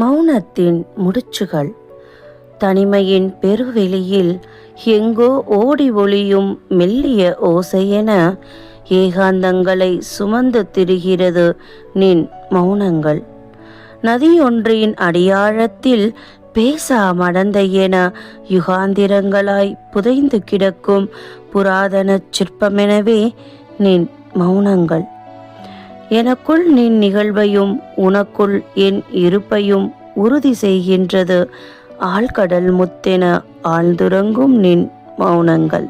மௌனத்தின் முடிச்சுகள். தனிமையின் பெருவெளியில் எங்கோ ஓடி ஒளியும் மெல்லிய ஓசையென ஏகாந்தங்களை சுமந்து திரிகிறது நின் மௌனங்கள். நதியொன்றின் அடியாழத்தில் பேசா மடந்தையென யுகாந்திரங்களாய் புதைந்து கிடக்கும் புராதன சிற்பமெனவே நின் மௌனங்கள். எனக்குள் நின் நிகழ்வையும் உனக்குள் என் இருப்பையும் உறுதி செய்கின்றது. ஆழ்கடல் முத்தென ஆழ்ந்துறங்கும் நின் மௌனங்கள்.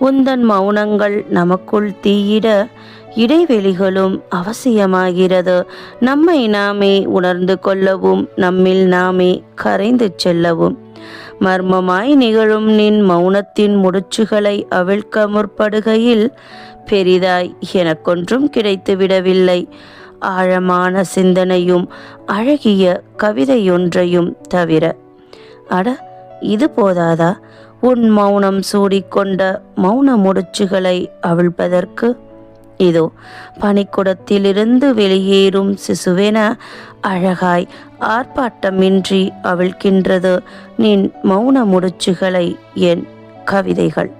உந்தன் மௌனங்கள் நமக்குள் தீயிட இடைவெளிகளும் அவசியமாகிறது. நம்மை நாமே உணர்ந்து கொள்ளவும் நம்மில் நாமே கரைந்து செல்லவும். மர்மமாய் நிகழும் நின் மௌனத்தின் முடிச்சுகளை அவிழ்க்க முற்படுகையில் பெரிதாய் எனக்கொன்றும் கிடைத்துவிடவில்லை. ஆழமான சிந்தனையும் அழகிய கவிதையொன்றையும் தவிர. அட இது போதாதா? உன் மௌனம் சூடிக்கொண்ட மௌன முடிச்சுகளை அவிழ்ப்பதற்கு இதோ பனிக்குடத்திலிருந்து வெளியேறும் சிசுவென அழகாய் ஆர்ப்பாட்டமின்றி அவிழ்க்கின்றது நின் மௌன முடிச்சுகளை என் கவிதைகள்.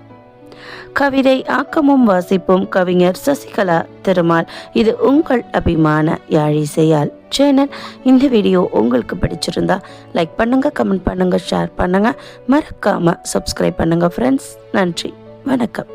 கவிதை ஆக்கமும் வாசிப்பும் கவிஞர் சசிகலா திருமால். இது உங்கள் அபிமான யாழிசையால் சேனல். இந்த வீடியோ உங்களுக்கு பிடிச்சிருந்தா லைக் பண்ணுங்க கமெண்ட் பண்ணுங்க ஷேர் பண்ணுங்க. மறக்காம சப்ஸ்கிரைப் பண்ணுங்க ஃப்ரெண்ட்ஸ் நன்றி. வணக்கம்.